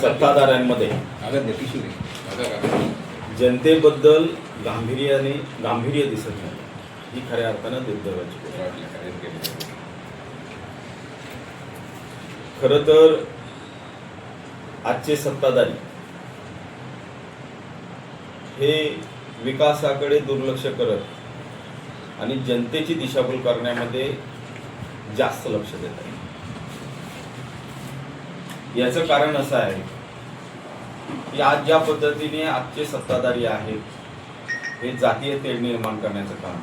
सत्ताधाऱ्यांमध्ये. जनतेबद्दल गांभीर्याने गांभीर्य दिसत नाही. ही खऱ्या अर्थानं दुर्दैवाची खरं तर आजचे सत्ताधारी हे विकासाकडे दुर्लक्ष करत आणि जनतेची दिशाभूल करण्यामध्ये जास्त लक्ष देत आहे याचं कारण असं आहे की आज ज्या पद्धतीने आजचे सत्ताधारी आहेत हे जातीय तेढ निर्माण करण्याचं काम.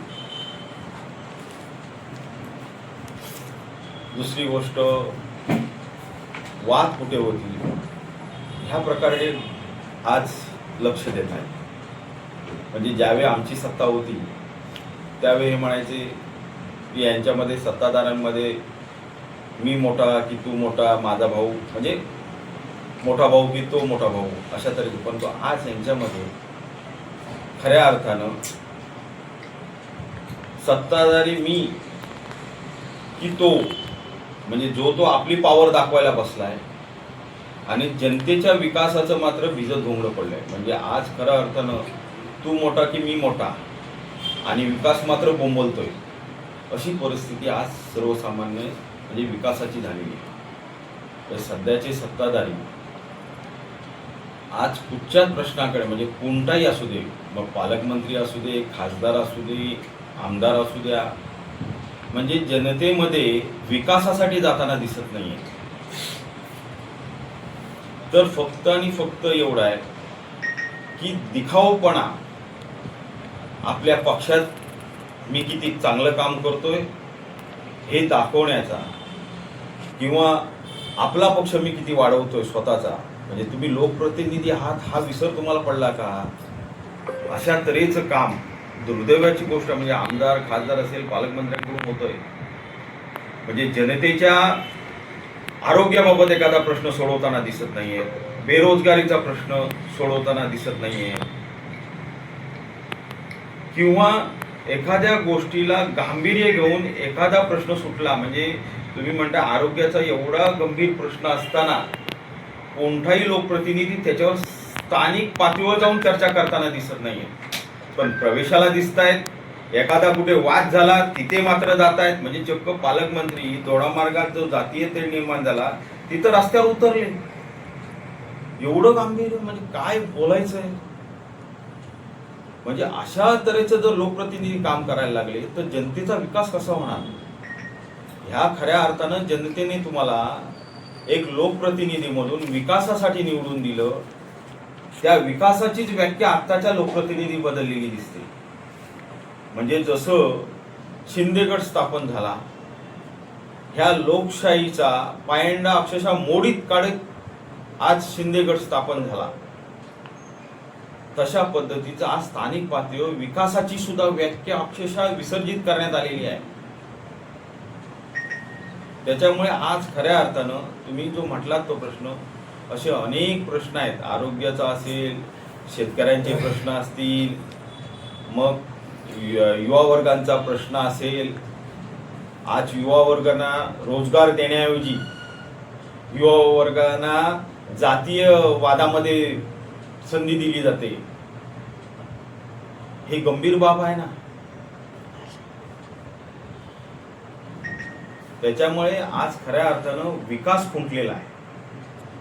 दुसरी गोष्ट वाद कुठे होतील? ह्या प्रकारे आज लक्ष देत आहे म्हणजे ज्यावेळी आमची सत्ता होती त्यावेळी हे म्हणायचे की यांच्यामध्ये सत्ताधाऱ्यांमध्ये मी मोठा की तू मोठा माझा भाऊ म्हणजे मोठा भाऊ की तो मोठा भाऊ अशा तऱ्हेचे. पण तो आज यांच्यामध्ये खऱ्या अर्थानं सत्ताधारी मी की तो म्हणजे जो तो आपली पॉवर दाखवायला बसलाय आणि जनतेच्या विकासाचं मात्र भिजत घोंगडं पडलंय. म्हणजे आज खऱ्या अर्थानं तू मोठा की मी मोठा आणि विकास मात्र बोंबलतोय अशी परिस्थिती आज सर्वसामान्य म्हणजे विकासाची झालेली आहे तर सध्याचे सत्ताधारी आज कुठच्याच प्रश्नाकडे म्हणजे कोणताही असू दे मग पालकमंत्री असू दे खासदार असू दे आमदार असू द्या म्हणजे जनतेमध्ये विकासासाठी जाताना दिसत नाहीये. तर फक्त आणि फक्त एवढं आहे की दिखावपणा आपल्या पक्षात मी किती चांगलं काम करतोय हे दाखवण्याचा किंवा आपला पक्ष मी किती वाढवतोय स्वतःचा? म्हणजे तुम्ही लोकप्रतिनिधी आहात हा विसर तुम्हाला पडला का? अशा तऱ्हेचं काम दुर्दैवाची गोष्ट म्हणजे आमदार खासदार असेल पालकमंत्र्यांकडून होतोय. म्हणजे जनतेच्या आरोग्याबाबत एखादा प्रश्न सोडवताना दिसत नाहीये. बेरोजगारीचा प्रश्न सोडवताना दिसत नाहीये. किंवा एखाद्या गोष्टीला गांभीर्य घेऊन एखादा प्रश्न सुटला म्हणजे तुम्ही म्हणता आरोग्याचा एवढा गंभीर प्रश्न असताना कोणताही लोकप्रतिनिधी त्याच्यावर स्थानिक पातळीवर जाऊन चर्चा करताना दिसत नाहीये. पण प्रवेशाला दिसत आहेत एखादा कुठे वाद झाला तिथे मात्र जात आहेत म्हणजे चक्क पालकमंत्री दोडामार्गात जो जातीय ते निर्माण झाला तिथं रस्त्यावर उतरले. एवढं गांभीर्य म्हणजे काय बोलायचं आहे म्हणजे अशा तऱ्हेचं जर लोकप्रतिनिधी काम करायला लागले तर जनतेचा विकास कसा होणार? ह्या खऱ्या अर्थानं जनतेने तुम्हाला एक लोकप्रतिनिधी म्हणून विकासासाठी निवडून दिलं. त्या विकासाचीच व्याख्या आत्ताच्या लोकप्रतिनिधी बदललेली दिसते. म्हणजे जसं शिंदेगड स्थापन झाला ह्या लोकशाहीचा पायंडा अक्षरशः मोडीत काढत आज शिंदेगड स्थापन झाला. तशा पद्धतीचा आज स्थानिक पातळीवर विकासाची सुद्धा व्याख्या अक्षरशः विसर्जित करण्यात आलेली आहे. त्याच्यामुळे आज खऱ्या अर्थानं तुम्ही जो म्हटलात तो प्रश्न असे अनेक प्रश्न आहेत. आरोग्याचा असेल शेतकऱ्यांचे प्रश्न असतील मग युवा वर्गांचा प्रश्न असेल. आज युवा वर्गांना रोजगार देण्याऐवजी युवा वर्गांना जातीय वादामध्ये संधी दिली जाते. हे गंभीर बाब आहे ना. त्याच्यामुळे आज खऱ्या अर्थानं विकास खुंटलेला आहे.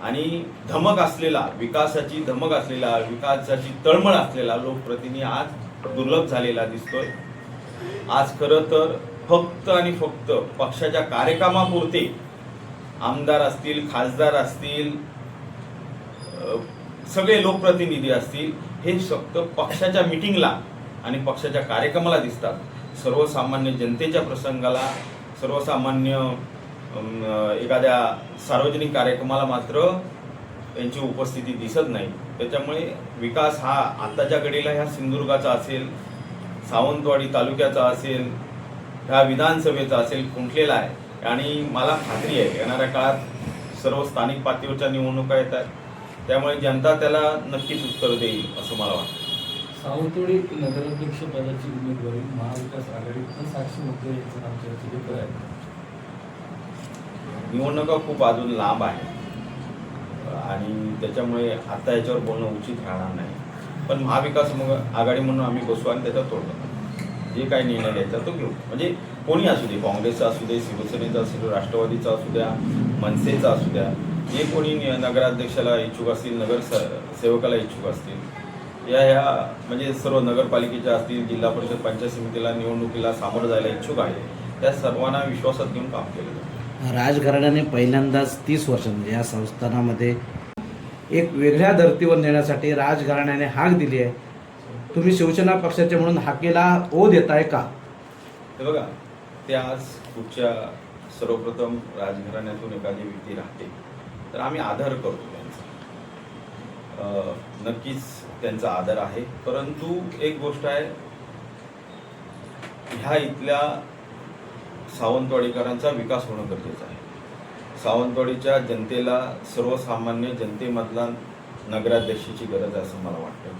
आणि धमक असलेला विकासाची धमक असलेला विकासाची तळमळ असलेला लोकप्रतिनिधी आज दुर्लभ झालेला दिसतोय. आज खरं तर फक्त आणि फक्त पक्षाच्या कार्यक्रमापुरते आमदार असतील खासदार असतील सगळे लोकप्रतिनिधी असतील हे फक्त पक्षाच्या मिटिंगला आणि पक्षाच्या कार्यक्रमाला दिसतात. सर्वसामान्य जनतेच्या प्रसंगाला सर्वसामान्य एखाद्या सार्वजनिक कार्यक्रमाला मात्र यांची उपस्थिती दिसत नाही. त्याच्यामुळे विकास हा आत्ताच्या घडीला ह्या सिंधुदुर्गाचा असेल सावंतवाडी तालुक्याचा असेल ह्या विधानसभेचा असेल खुंटलेला आहे. आणि मला खात्री आहे येणाऱ्या काळात सर्व स्थानिक पातळीवरच्या निवडणुका येत आहेत त्यामुळे जनता त्याला नक्कीच उत्तर देईल असं मला वाटतं. सावंतवाडी नगराध्यक्ष पदाची उमेदवारी महाविकास आघाडीत साक्षी मध्ये यांचं नाव चर्चेत आहे. निवडणुका खूप अजून लांब आहे आणि त्याच्यामुळे आता याच्यावर बोलणं उचित राहणार नाही. पण महाविकास मग आघाडी म्हणून आम्ही बसू आणि त्याच्यावर तोडलं जे काही निर्णय घ्यायचा तो घेऊ. म्हणजे कोणी असू दे काँग्रेसचा असू दे शिवसेनेचा असू दे राष्ट्रवादीचा असू द्या मनसेचा असू द्या. जे कोणी नगराध्यक्षाला इच्छुक असतील नगर स- सेवकाला इच्छुक असतील या ह्या म्हणजे सर्व नगरपालिकेच्या असतील जिल्हा परिषद पंचायत समितीला निवडणुकीला सामोरं जायला इच्छुक आहे. त्या सर्वांना विश्वासात घेऊन काम केलं जातं. राजघराण्याने पहिल्यांदाच तीस वर्ष म्हणजे या संस्थानामध्ये एक वेगळ्या धर्तीवर नेण्यासाठी राजघराण्याने हाक दिली आहे. तुम्ही शिवसेना पक्षाचे म्हणून हाकेला ओ देताय का? हे बघा ते आज कुठच्या सर्वप्रथम राजघराण्यातून एखादी व्यक्ती राहते तर आम्ही आदर करतो. नक्कीच त्यांचा आदर आहे. परंतु एक गोष्ट आहे ह्या इथल्या सावंतवाडीकरांचा विकास होणं गरजेचं आहे. सावंतवाडीच्या जनतेला सर्वसामान्य जनतेमधला नगराध्यक्षाची गरज आहे असं मला वाटतं.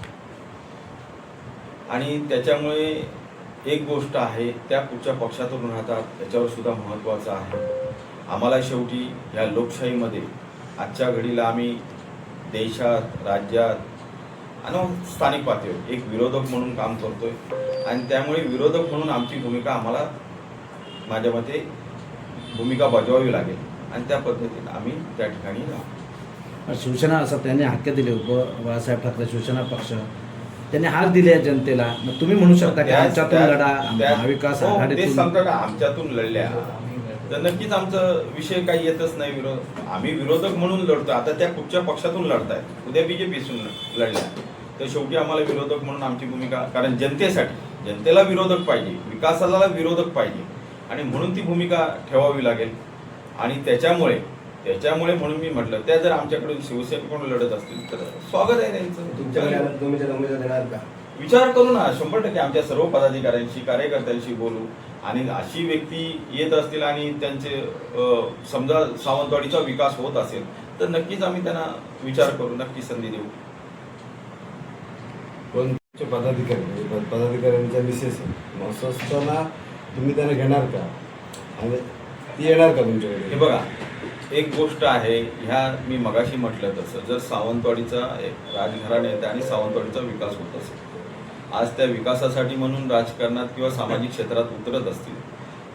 आणि त्याच्यामुळे एक गोष्ट आहे त्या कुठच्या पक्षातून राहतात त्याच्यावर सुद्धा महत्त्वाचं आहे. आम्हाला शेवटी या लोकशाहीमध्ये आजच्या घडीला आम्ही देशात राज्यात आणि स्थानिक पातळीवर एक विरोधक म्हणून काम करतोय. आणि त्यामुळे विरोधक म्हणून आमची भूमिका आम्हाला माझ्या मते भूमिका बजावावी लागेल. आणि त्या पद्धतीने आम्ही त्या ठिकाणी राहू. शिवसेना असं त्यांनी हाक्य दिले उप बाळासाहेब ठाकरे शिवसेना पक्ष. त्यांनी हाक दिली आहे जनतेला. मग तुम्ही म्हणू शकता की आमच्यातून लढा महाविकास हो, आमच्यातून लढल्या. तर नक्कीच आमचं विषय काही येतच नाही विरोध आम्ही विरोधक म्हणून लढतो आता त्या कुठच्या पक्षातून लढतायत? उद्या बीजेपीसून लढल्या तर शेवटी आम्हाला विरोधक म्हणून आमची भूमिका कारण जनतेसाठी जनतेला विरोधक पाहिजे विकासाला विरोधक पाहिजे. आणि म्हणून ती भूमिका ठेवावी लागेल. आणि त्याच्यामुळे त्याच्यामुळे म्हणून मी म्हटलं त्या जर आमच्याकडून शिवसेनेकडून लढत असतील तर स्वागत आहे त्यांचं. तुमच्याकडे विचार करू ना. शंभर टक्के आमच्या सर्व पदाधिकाऱ्यांशी कार्यकर्त्यांशी बोलू. आणि अशी व्यक्ती येत असतील आणि त्यांचे समजा सावंतवाडीचा विकास होत असेल तर नक्कीच आम्ही त्यांना विचार करू नक्की संधी देऊ. कोणते पदाधिकारी? म्हणजे पद- पदाधिकाऱ्यांचा विशेष असताना तुम्ही त्यांना घेणार का? आणि ती येणार का हे तुमच्याकडे बघा एक गोष्ट आहे ह्या मी मगाशी म्हटलं तसं जर सावंतवाडीचा एक राजघराणे येते आणि सावंतवाडीचा विकास होत असेल आज त्या विकासासाठी म्हणून राजकारणात किंवा सामाजिक क्षेत्रात उतरत असतील.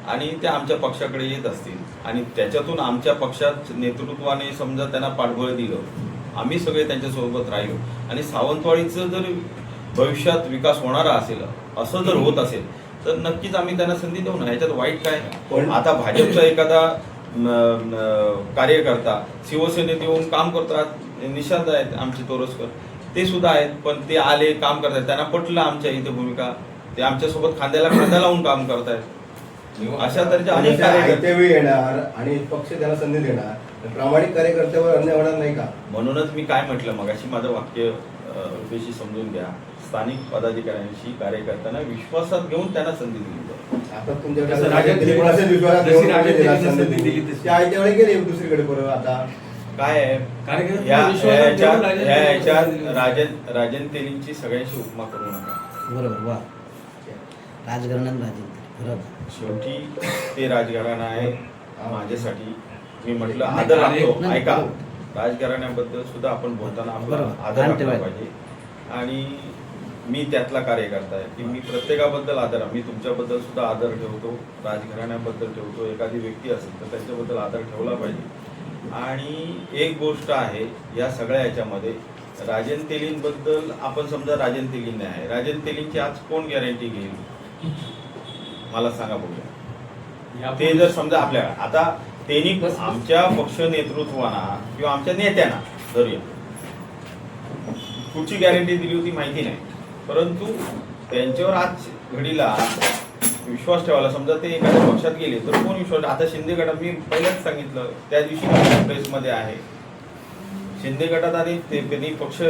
आणि त्या आमच्या पक्षाकडे येत असतील. आणि त्याच्यातून आमच्या पक्षात नेतृत्वाने समजा त्यांना पाठबळ दिलं आम्ही सगळे त्यांच्यासोबत राहिलो. आणि सावंतवाडीचं जर भविष्यात विकास होणारा असेल असं जर होत असेल तर नक्कीच आम्ही त्यांना संधी देऊ ना. ह्याच्यात वाईट काय पण- आता भाजपचा एखादा कार्यकर्ता शिवसेनेत येऊन काम करतात. निशांत आहेत आमचे तोरसकर ते सुद्धा आहेत पण ते आले काम करतात त्यांना पटलं आमच्या इथे भूमिका. ते आमच्यासोबत खांद्याला खांदा लावून काम करतायत. अशा तऱ्हेचे अनेक कार्यकर्ते वेळी येणार आणि पक्ष त्यांना संधी देणार. तर प्रामाणिक कार्यकर्त्यावर अन्याय होणार नाही का? म्हणूनच मी काय म्हटलं मगाशी माझं वाक्य रुपेशी समजून घ्या. स्थानिक पदाधिकाऱ्यांशी कार्यकर्त्यांना विश्वासात घेऊन त्यांना संधी दिली जाईल. आता तुमच्याकडे काय आहे? कार्यकर्ते या याच्यात राजन या तेली- याच्यात राजन राजन तेलींची सगळ्यांशी उपमा करू नका. बरोबर वा. राजघराण्यात राजेंद्र बरोबर. शेवटी ते राजघराणं आहे माझ्यासाठी मी म्हटलं आदर कार्य- राखतो. नाही, ऐका. राजघराण्याबद्दल सुद्धा आपण बोलताना आपला बरोबर. आदर राखला ठेवायचा. पाहिजे. आणि मी त्यातला कार्यकर्ता आहे. की मी प्रत्येकाबद्दल आदर मी तुमच्याबद्दल सुद्धा आदर ठेवतो. राजघराण्याबद्दल ठेवतो. एखादी व्यक्ती असेल तर त्यांच्याबद्दल आदर ठेवला पाहिजे. आणि एक गोष्ट आहे या सगळ्या याच्यामध्ये राजन तेलींबद्दल आपण समजा राजन तेलींने आहे. राजन तेलींची आज कोण गॅरंटी घेईल? मला सांगा बघूया ते जर समजा आपल्या आता त्यांनी आमच्या पक्ष नेतृत्वाना किंवा आमच्या नेत्यांना धरूया कुठची गॅरंटी दिली होती माहिती नाही. परंतु त्यांच्यावर आज घडीला विश्वास ठेवायला समजा ते एखाद्या पक्षात गेले तर कोण विश्वास आता शिंदे गटात मी पहिल्याच सांगितलं त्या दिवशी प्रेसमध्ये आहे. शिंदे गटात आणि ते त्यांनी पक्ष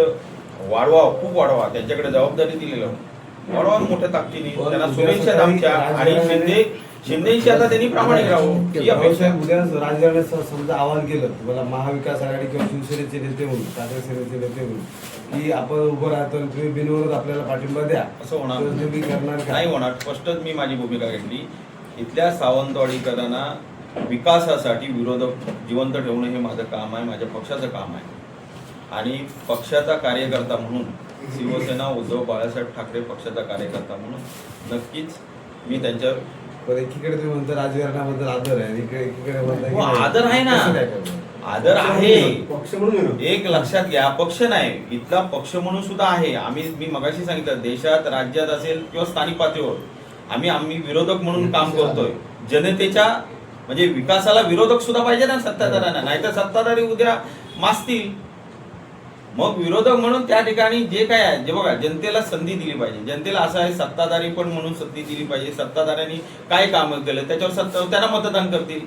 वाढवा खूप वाढवा त्यांच्याकडे जबाबदारी दिलेलं वाढवा मोठ्या ताकदीने त्यांना शुभेच्छा आमच्या. आणि शिंदे शिंदेशी आता त्यांनी प्रामाणिक राहावं ही अपेक्षा आहे. उद्या राजकारणात समजा आवाहन केलं तुम्हाला महाविकास आघाडी किंवा शिवसेनेचे नेते म्हणून ठाकरे सेनेचे नेते म्हणून की आपण उभं राहतो आणि तुम्ही बिनविरोध आपल्याला पाठिंबा द्या असं होणार तर तुम्ही करणार का नाही होणार. स्पष्टच मी माझी भूमिका घेतली. इथल्या सावंतवाडीकरांना विकासासाठी विरोधक जिवंत ठेवणं हे माझं काम आहे माझ्या पक्षाचं काम आहे. आणि पक्षाचा कार्यकर्ता म्हणून शिवसेना उद्धव बाळासाहेब ठाकरे पक्षाचा कार्यकर्ता म्हणून नक्कीच मी त्यांच्यावर पण एकीकडे तुम्ही म्हणता राजकारणाबद्दल आदर आहे इकडे एकीकडे म्हणता की हो, नाही. आदर आहे ना. कसं काय करणार? आदर आहे पक्ष म्हणून विरोध. एक लक्षात घ्या पक्ष नाही इथला पक्ष म्हणून सुद्धा आहे आम्ही मी मगाशी सांगितलं देशात राज्यात असेल किंवा स्थानिक पातळीवर आम्ही आम्ही विरोधक म्हणून काम करतोय जनतेच्या म्हणजे विकासाला विरोधक सुद्धा पाहिजे ना सत्ताधाऱ्यांना नाहीतर सत्ताधारी उद्या मासतील मग विरोधक म्हणून त्या ठिकाणी जे काय आहे जे बघा जनतेला संधी दिली पाहिजे. जनतेला असं आहे सत्ताधारी पण म्हणून संधी दिली पाहिजे. सत्ताधाऱ्यांनी काय कामं केलं त्याच्यावर सत्ता त्यांना मतदान करतील.